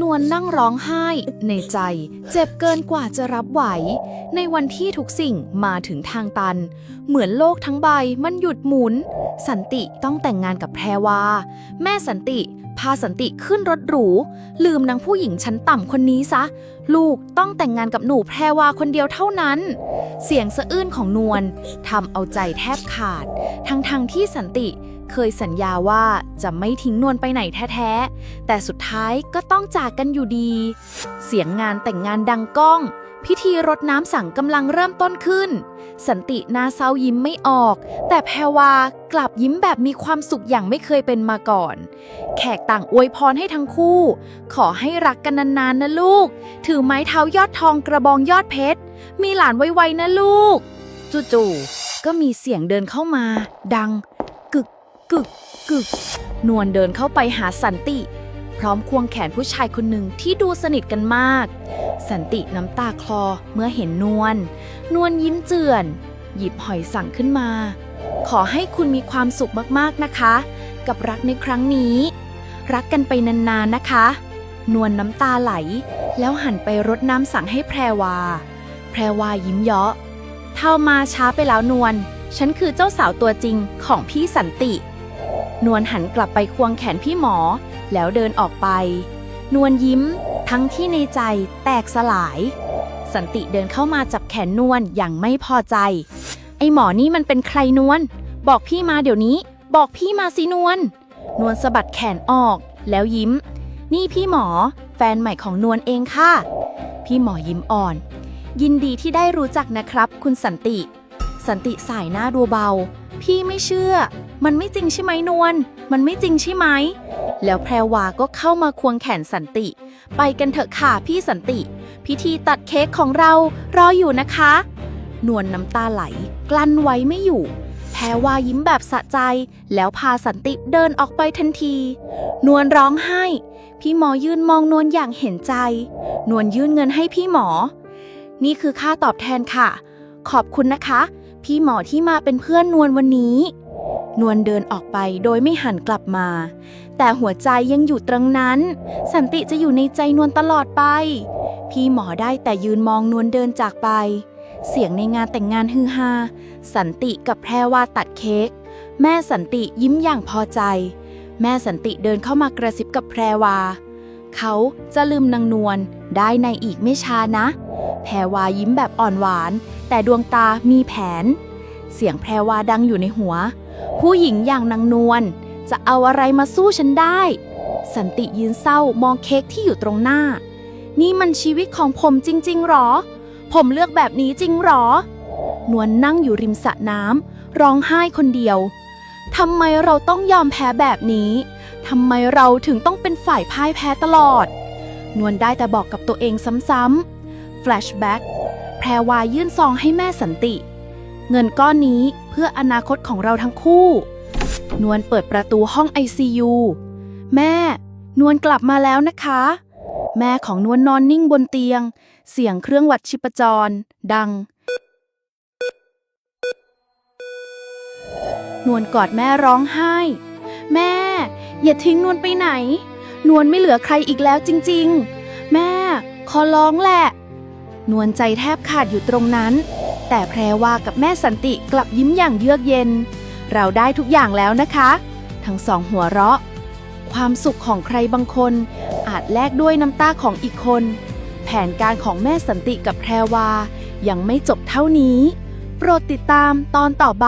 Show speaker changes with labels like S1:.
S1: นวลนั่งร้องไห้ ในใจ เจ็บเกินกว่าจะรับไหว ในวันที่ทุกสิ่งมาถึงทางตัน เหมือนโลกทั้งใบมันหยุดหมุน สันติต้องแต่งงานกับแพรวา แม่สันติาสันติขึ้นรถหรู ลืมนางผู้หญิงชั้นต่ำคนนี้ซะ ลูกต้องแต่งงานกับหนูแพรวาคนเดียวเท่านั้น เสียงสะอื้นของนวลทำเอาใจแทบขาด ทั้งๆทที่สันติเคยสัญญาว่าจะไม่ทิ้งนวลไปไหนแท้ๆ แต่สุดท้ายก็ต้องจากกันอยู่ดี เสียงงานแต่งงานดังก้อง พิธีรดน้ำสังกำลังเริ่มต้นขึ้น สันติหนาเศร้ายิ้มไม่ออก แต่แพรวากลับยิ้มแบบมีความสุขอย่างไม่เคยเป็นมาก่อน แขกต่างอวยพรให้ทั้งคู่ ขอให้รักกันนานๆนะลูก ถือไม้เท้ายอดทองกระบองยอดเพชร มีหลานไวๆนะลูก จู่ๆก็มีเสียงเดินเข้ามา ดัง กึกกึกกึกนวลเดินเข้าไปหาสันติ พร้อมควงแขนผู้ชายคนหนึ่งที่ดูสนิทกันมาก สันติน้ำตาคลอเมื่อเห็นนวล นวลยิ้มเจือน หยิบหอยสั่งขึ้นมา ขอให้คุณมีความสุขมากๆนะคะ กับรักในครั้งนี้ รักกันไปนานๆนะคะ นวลน้ำตาไหล แล้วหันไปรดน้ำสั่งให้แพรวา แพรวายิ้มเยาะเท่ามาช้าไปแล้วนวลฉันคือเจ้าสาวตัวจริงของพี่สันติ นวลหันกลับไปควงแขนพี่หมอ แล้วเดินออกไป นวลยิ้ม ทั้งที่ในใจแตกสลาย สันติเดินเข้ามาจับแขนนวลอย่างไม่พอใจ ไอหมอนี่มันเป็นใครนวลบอกพี่มาเดี๋ยวนี้ บอกพี่มาสินวลนวลสะบัดแขนออก แล้วยิ้ม นี่พี่หมอ แฟนใหม่ของนวลเองค่ะ พี่หมอยิ้มอ่อน ยินดีที่ได้รู้จักนะครับ คุณสันติ สันติสายหน้าดูเบา พี่ไม่เชื่อ มันไม่จริงใช่ไหมนวลมันไม่จริงใช่ไหม แล้วแพรวาก็เข้ามาควงแขนสันติ ไปกันเถอะค่ะพี่สันติ พิธีตัดเค้กของเรารออยู่นะคะ นวลน้ำตาไหล กลั้นไว้ไม่อยู่ แพรวายิ้มแบบสะใจ แล้วพาสันติเดินออกไปทันที นวลร้องไห้ พี่หมอยืนมองนวลอย่างเห็นใจ นวลยื่นเงินให้พี่หมอ นี่คือค่าตอบแทนค่ะ ขอบคุณนะคะ พี่หมอที่มาเป็นเพื่อนนวลวันนี้ นวลเดินออกไปโดยไม่หันกลับมา แต่หัวใจยังอยู่ตรงนั้น สันติจะอยู่ในใจนวลตลอดไป พี่หมอได้แต่ยืนมองนวลเดินจากไป เสียงในงานแต่งงานฮือฮาสันติกับแพรวาตัดเค้กแม่สันติยิ้มอย่างพอใจ แม่สันติเดินเข้ามากระซิบกับแพรวา เขาจะลืมนางนวลได้ในอีกไม่ช้านะ แพรวายิ้มแบบอ่อนหวาน แต่ดวงตามีแผน เสียงแพรวาดังอยู่ในหัว ผู้หญิงอย่างนางนวลจะเอาอะไรมาสู้ฉันได้ สันติยืนเศร้ามองเค้กที่อยู่ตรงหน้า นี่มันชีวิตของผมจริง ๆหรอ ผมเลือกแบบนี้จริงหรอ นวลนั่งอยู่ริมสระน้ำร้องไห้คนเดียวทำไมเราต้องยอมแพ้แบบนี้ทำไมเราถึงต้องเป็นฝ่ายพ่ายแพ้ตลอด นวลได้แต่บอกกับตัวเองซ้ำๆแฟลชแบ็กแพรวายื่นซองให้แม่สันติ เงินก้อนนี้เพื่ออนาคตของเราทั้งคู่ นวลเปิดประตูห้อง ICU แม่ นวลกลับมาแล้วนะคะ แม่ของนวลนอนนิ่งบนเตียง เสียงเครื่องวัดชีพจร ดัง นวลกอดแม่ร้องไห้ แม่ อย่าทิ้งนวลไปไหน นวลไม่เหลือใครอีกแล้วจริง ๆ แม่ ขอร้องแหละ นวลใจแทบขาดอยู่ตรงนั้น แต่แพรว่ากับแม่สันติกลับยิ้มอย่างเยือกเย็น เราได้ทุกอย่างแล้วนะคะ ทั้งสองหัวเราะ ความสุขของใครบางคน อาจแลกด้วยน้ำตาของอีกคน แผนการของแม่สันติกับแพรวายังไม่จบเท่านี้ โปรดติดตามตอนต่อไป